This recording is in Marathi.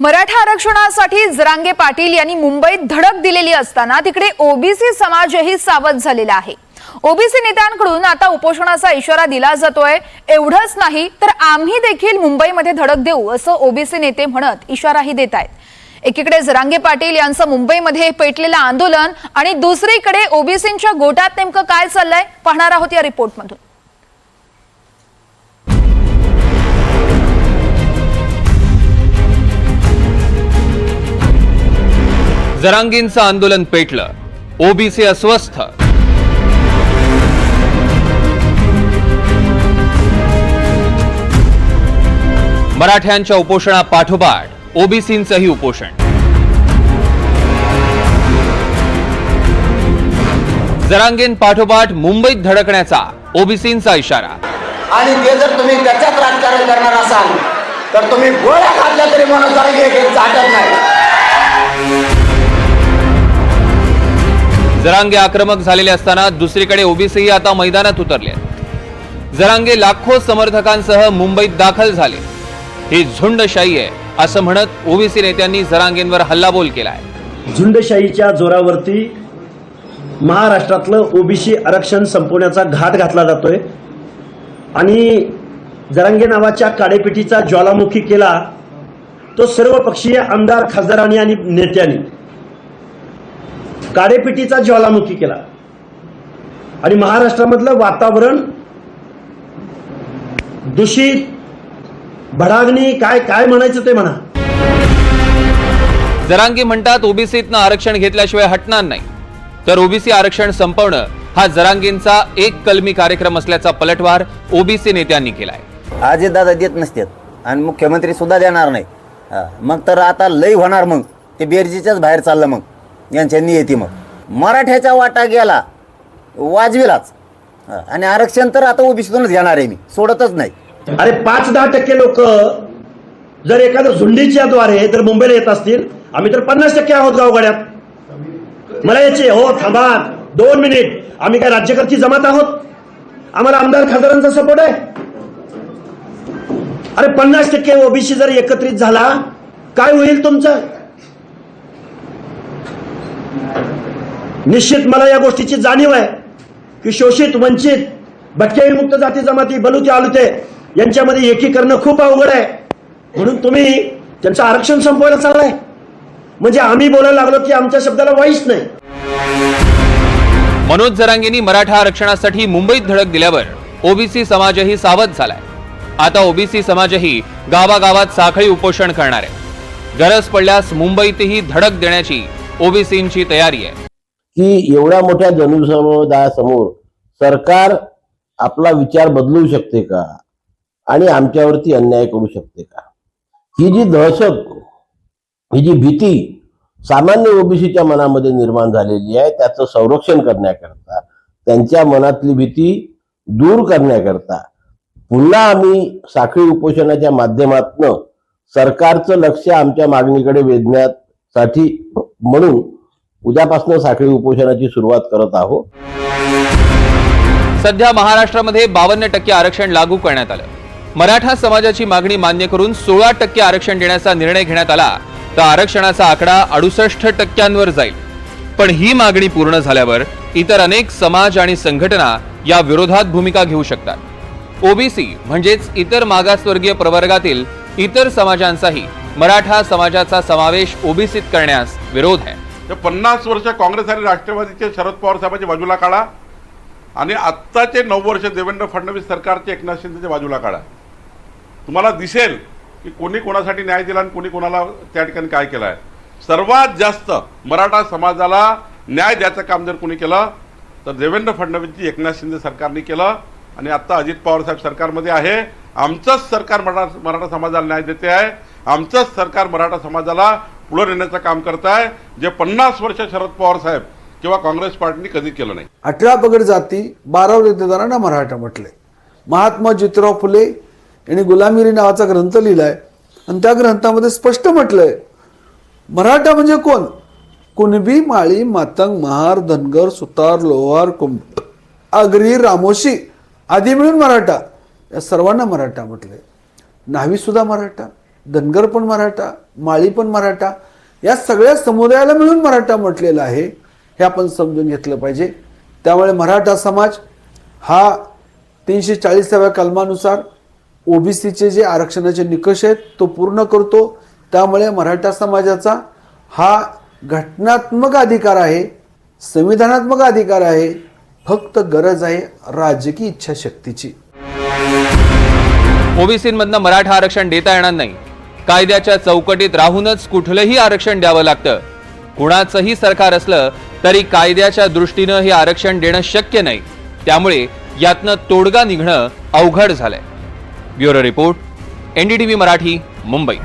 मराठा आरक्षणासाठी जरांगे पाटील यांनी मुंबईत धडक दिलेली असताना तिकडे ओबीसी समाजही सावध झालेला आहे. ओबीसी नेत्यांकडून आता उपोषणाचा इशारा दिला जातोय. एवढंच नाही तर आम्ही देखील मुंबईमध्ये धडक देऊ असं ओबीसी नेते म्हणत इशाराही देत आहेत. एकीकडे जरांगे पाटील यांचं मुंबईमध्ये पेटलेलं आंदोलन आणि दुसरीकडे ओबीसींच्या गोटात नेमकं काय चाललंय पाहणार आहोत या रिपोर्टमधून. जरांगींचं आंदोलन पेटलं. ओबीसी अस्वस्थ. मराठ्यांच्या उपोषणा पाठोपाठ ओबीसींचंही उपोषण. जरांगीन पाठोपाठ मुंबईत धडकण्याचा ओबीसींचा इशारा. आणि ते जर तुम्ही त्याच्यात राजकारण करणार असाल तर तुम्ही गोळ्या खाल्ल्या तरी म्हणून जरांगे हे चाटत नाही. जरांगे आक्रमक झालेले असताना दुसरीकडे ओबीसीही आता मैदानात उतरले. जरांगे लाखो समर्थकांसह मुंबईत दाखल झाले. ही झुंडशाही आहे असं म्हणत ओबीसी नेत्यांनी जरांगेंवर हल्लाबोल केलाय. झुंडशाहीच्या जोरावरती महाराष्ट्रातलं ओबीसी आरक्षण संपवण्याचा घाट घातला जातोय. आणि जरांगे नावाच्या काडेपेटीचा ज्वालामुखी केला तो सर्व पक्षीय आमदार खासदारांनी आणि नेत्यांनी. काडेपेटीचा ज्वालामुखी केला. आणि महाराष्ट्रामधलं वातावरण दूषित भडागणी काय काय म्हणायचं ते म्हणा. जरांगे म्हणतात ओबीसीतनं आरक्षण घेतल्याशिवाय हटणार नाही. तर ओबीसी आरक्षण संपवणं हा जरांगेंचा एक कलमी कार्यक्रम असल्याचा पलटवार ओबीसी नेत्यांनी केलाय. आजी दादा देत नसतात आणि मुख्यमंत्री सुद्धा देणार नाही. मग तर आता लय होणार मग. ते बेरजीच्याच बाहेर चाललं मग. यांच्या नियती मग मराठ्याचा वाटा गेला वाजविलाच. आणि आरक्षण तर आता ओबीसीतूनच घेणार आहे मी सोडतच नाही. अरे पाच दहा टक्के लोक जर एखाद्या झुंडीच्या द्वारे जर मुंबईला येत असतील आम्ही तर पन्नास टक्के आहोत गावगाड्यात. मला याचे हो थांबा दोन मिनिट. आम्ही काय राज्यकर्ती जमात आहोत? आम्हाला आमदार खासदारांचा सपोर्ट आहे? अरे पन्नास टक्के ओबीसी जर एकत्रित झाला काय होईल तुमचं? निश्चित मला या गोष्टीची जाणीव आहे की शोषित वंचित भटके जाती जमाती बलुते आलुते यांच्यामध्ये एकीकरण खूप अवघड आहे. म्हणून तुम्ही त्यांचं आरक्षण संपवायला चाललाय म्हणजे आम्ही बोलायला लागलो की आमच्या शब्दाला वाईच नाही. मनोज जरांगेंनी मराठा आरक्षणासाठी मुंबईत धडक दिल्यावर ओबीसी समाजही सावध झालाय. आता ओबीसी समाजही गावागावात साखळी उपोषण करणार. आहे गरज पडल्यास मुंबईतही धडक देण्याची ओबीसींची तयारी आहे. की एवढ्या मोठ्या जनसमुदायासमोर सरकार आपला विचार बदलू शकते का? आणि आमच्यावरती अन्याय करू शकते का? ही जी दहशत ही जी भीती सामान्य ओबीसीच्या मनामध्ये निर्माण झालेली आहे त्याचं संरक्षण करण्याकरता त्यांच्या मनातली भीती दूर करण्याकरता पुन्हा आम्ही साखळी उपोषणाच्या माध्यमातनं सरकारचं लक्ष आमच्या मागणीकडे वेधण्यात साठी म्हणून उद्यापासून साखळी उपोषणाची सुरुवात करत आहोत. सध्या महाराष्ट्रामध्ये बावन्न टक्के आरक्षण लागू करण्यात आलं. मराठा समाजाची मागणी मान्य करून सोळा टक्के आरक्षण देण्याचा निर्णय घेण्यात आला तर आरक्षणाचा आकडा अडुसष्ट टक्क्यांवर जाईल. पण ही मागणी पूर्ण झाल्यावर इतर अनेक समाज आणि संघटना या विरोधात भूमिका घेऊ शकतात. ओबीसी म्हणजेच इतर मागासवर्गीय प्रवर्गातील इतर समाजांचाही मराठा समाजाचा समावेश ओबीसीत करण्यास विरोध आहे. तर पन्नास वर्ष काँग्रेस आणि राष्ट्रवादीचे शरद पवार साहेबांच्या बाजूला काढा आणि आत्ताचे नऊ वर्ष देवेंद्र फडणवीस सरकारचे एकनाथ शिंदेच्या बाजूला काढा. तुम्हाला दिसेल की कोणी कोणासाठी न्याय दिला आणि कोणी कोणाला त्या ठिकाणी काय केलं आहे सर्वात जास्त मराठा समाजाला न्याय द्यायचं काम जर कोणी केलं तर देवेंद्र फडणवीसजी एकनाथ शिंदे सरकारने केलं आणि आत्ता अजित पवार साहेब सरकारमध्ये आहे. आमचंच सरकार मराठा मराठा समाजाला न्याय देते आहे. आमचंच सरकार मराठा समाजाला पुढे नेण्याचं काम करत आहे जे पन्नास वर्ष शरद पवार साहेब किंवा काँग्रेस पार्टीने कधी केलं नाही. अठरा पगड जाती बारा वृत्तदारांना मराठा म्हटले महात्मा ज्योतिराव फुले यांनी गुलामिरी नावाचा ग्रंथ लिहिलाय. आणि त्या ग्रंथामध्ये स्पष्ट म्हटलंय मराठा म्हणजे कोण? कुणबी माळी मातंग महार धनगर सुतार लोहार कुंभ आगरी रामोशी आदी मिळून मराठा या सर्वांना मराठा म्हटले न्हावी सुद्धा मराठा. धनगर पण मराठा माळी पण मराठा या सगळ्या समुदायाला मिळून मराठा म्हटलेला आहे हे आपण समजून घेतलं पाहिजे. त्यामुळे मराठा समाज हा तीनशे चाळीसाव्या कलमानुसार ओबीसीचे जे आरक्षणाचे निकष आहेत तो पूर्ण करतो. त्यामुळे मराठा समाजाचा हा घटनात्मक अधिकार आहे संविधानात्मक अधिकार आहे फक्त गरज आहे राजकीय इच्छाशक्तीची. ओबीसीमधनं मराठा आरक्षण देता येणार नाही. कायद्याच्या चौकटीत राहूनच कुठलंही आरक्षण द्यावं लागतं. कुणाचंही सरकार असलं तरी कायद्याच्या दृष्टीनं हे आरक्षण देणं शक्य नाही. त्यामुळे यातनं तोडगा निघणं अवघड झालंय. Bureau report NDTV Marathi Mumbai.